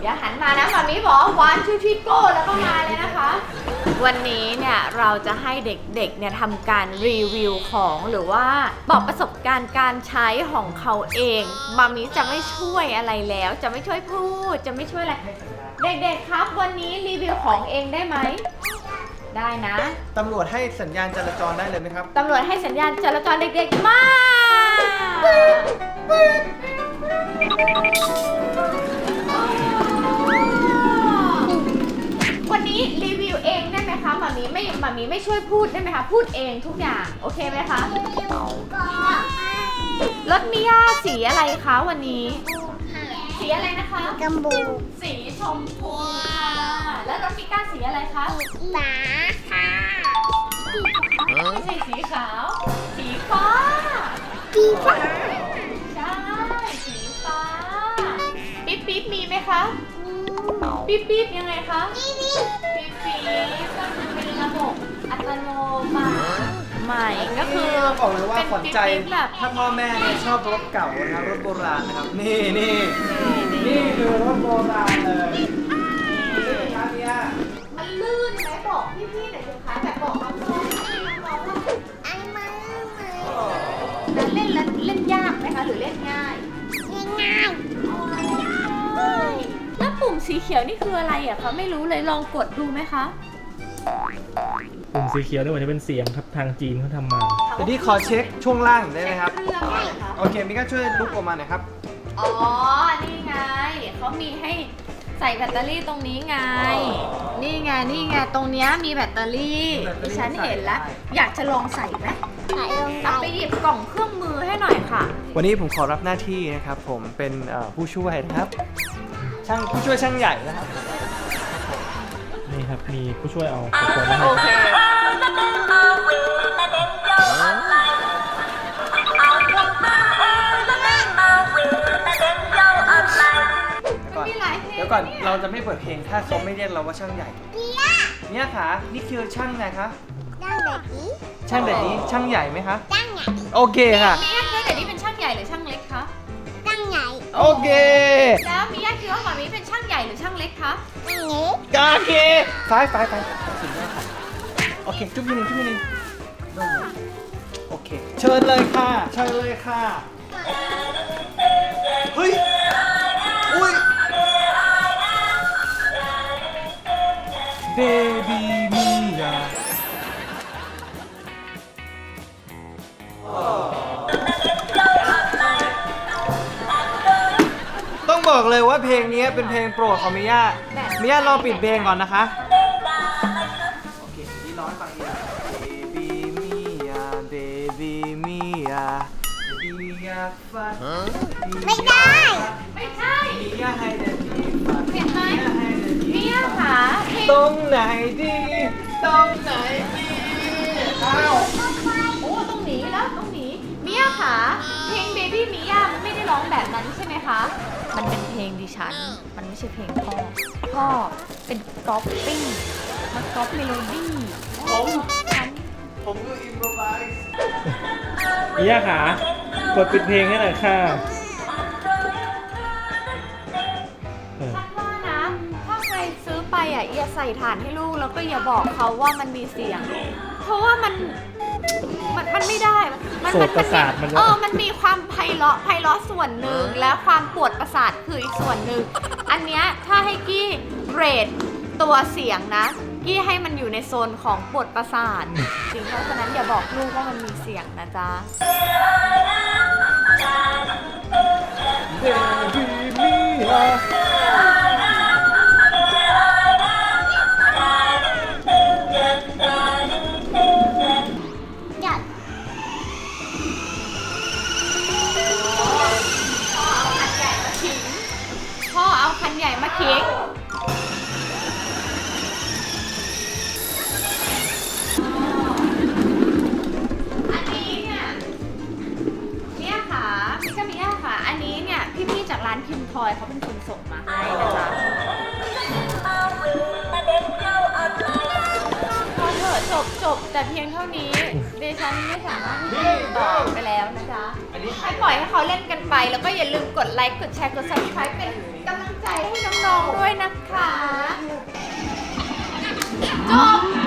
เดี๋ยวหันมานะมามีบอกวันชูชิโก้แล้วก็มาเลยนะคะ วันนี้เนี่ยเราจะให้เด็กๆเนี่ยทำการรีวิวของหรือว่าบอกประสบการณ์การใช้ของเขาเองมามีจะไม่ช่วยอะไรแล้ว จะไม่ช่วยพูด จะไม่ช่วยอะไร เด็กๆครับ วันนี้รีวิวของเองได้ไหม ได้นะ ตำรวจให้สัญญาณจราจรได้เลยไหมครับ ตำรวจให้สัญญาณจราจรเด็กๆมา มีไม่หมามีไม่ช่วยพูดได้ไหมคะ พูดเองทุกอย่างโอเคไหมคะรถมิยาสีอะไรคะวันนี้ สีอะไรนะคะกำบูสีชมพูค่ะแล้วรถมิก้าสีอะไรคะหมาค่ะไม่ใช่สีขาว สีฟ้ากีฟ้าใช่สีฟ้าปิ๊บปิ๊บมีไหมคะปิ๊บปิ๊บยังไงคะปิ๊บปิ๊บก็คือเป็นระบบ อัตโนมัติใหม่ก็คือบอกเลยว่าเป็นขวัญใจปิ๊บๆแบบถ้าพ่อแม่เนี่ยชอบรถเก่านะครับรถโบราณนะครับ นี่นี่นี่คือรถโบราณเลยนี่ครับเนี่ยมันลื่นไหมบอกพี่ๆหน่อยสิคะแบบบอกน้องๆให้น้องๆว่าไอ้มามาแล้วเล่นแล้วเล่นยากไหมคะหรือเล่นง่ายง่ายแล้วปุ่มสีเขียวนี่คืออะไรอะคะไม่รู้เลยลองกดดูไหมคะ ปุ่มสีเขียวนี่มันจะเป็นเสียงครับทางจีนเขาทำมา เดี๋ยวที่ขอเช็คช่วงล่างได้ไหมครับเช็เครื่องหน่อยค่ะโอเคมิก้าช่วยลุกออกมาหน่อยครับอ๋อ นี่ไง เขามีให้ใส่แบตเตอรี่ตรงนี้ไง นี่ไง นี่ไง ตรงเนี้ยมีแบตเตอรี่มีแบตเตอรี่ดิฉันเห็นแล้วใส่ได้อยากจะลองใส่ไหมๆใส่ลงเอาไปไปหยิบกล่องเครื่องมือให้หน่อยค่ะ วันนี้ผมขอรับหน้าที่นะครับ ผมเป็นเอ่อผู้ช่วยนะครับ ช่างผู้ช่วยช่างใหญ่นะครับ นี่ครับ มีผู้ช่วยเอาอุปกรณ์มาให้โอเคก่อนมีหลายเพลงเดี๋ยวก่อนเนี่ยเราจะไม่เปิดเพลงถ้าเขาไม่เรียกเราว่าช่างใหญ่ เนี่ยค่ะ นี่คือช่างไงคะด้านแบบนี้ช่างแบบนี้ช่างใหญ่ไหมคะด้านใหญ่โอเคค่ะมิยาคิดว่าเดี๋ยวนี้เป็นช่างใหญ่หรือช่างเล็กคะด้านใหญ่โอเค แล้วมิยาคิดว่าหมามีเป็นช่าง ใหญ่หรือช่างเล็กคะด้านนี้โอเคไปไปไปสุดยอดค่ะโอเค จุ๊บมินิจุ๊บมินิลงเลยโอเค เชิญเลยค่ะ เชิญเลยค่ะ เฮ้ย บอกเลยว่าเพลงนี้เป็นเพลงโปรดของมิยามิยาลองปิดเพลงก่อนนะคะโอเคนี่ร้องให้ฟังดีนะ Baby Mia Baby Mia Baby อยากฟังไม่ได้ ไม่ใช่ Mia ให้เดบีฟังเห็นไหม Mia ให้เดบีมิยาค่ะเพลงตรงไหนดี ตรงไหนดีอ้าว ฉัน มันไม่ใช่เพลงพ่อ พ่อเป็นก๊อปปิ้งมันก๊อปเมโลดี้ผมฉันผมคืออิมโพรไวส์มิยาขากดปิดเพลงให้หน่อยค่ะเออฉันว่านะ ถ้าใครซื้อไปอะอย่าใส่ฐานให้ลูกแล้วก็อย่าบอกเขาว่ามันมีเสียง เพราะว่ามันมันมันไม่ได้มัน โสมัดประสาทมัน เออ มันมีความไพเราะไพเราะส่วนหนึ่ง และความปวดประสาทคืออีกส่วนหนึ่ง อันเนี้ยถ้าให้กี้เรทตัวเสียงนะ กี้ให้มันอยู่ในโซนของปวดประสาทจริงเพราะฉะนั้นอย่าบอกลูกว่ามันมีเสียงนะจ๊ะ อันนี้เนี่ยเนี่ยค่ะพี่ก็มีเนี่ยค่ะ อันนี้เนี่ยพี่ๆจากร้านพิมพ์ทอยเขาเป็นคนส่งมาให้นะจ๊ะพอเถอะจบจบแต่เพียงเท่านี้ดิฉันไม่สามารถที่จะตอบไปแล้วนะจ๊ะอันนี้ให้ปล่อยให้เขาเล่นกันไป แล้วก็อย่าลืมกดไลค์กดแชร์กด subscribe เป็น ด้วยนะคะ จบ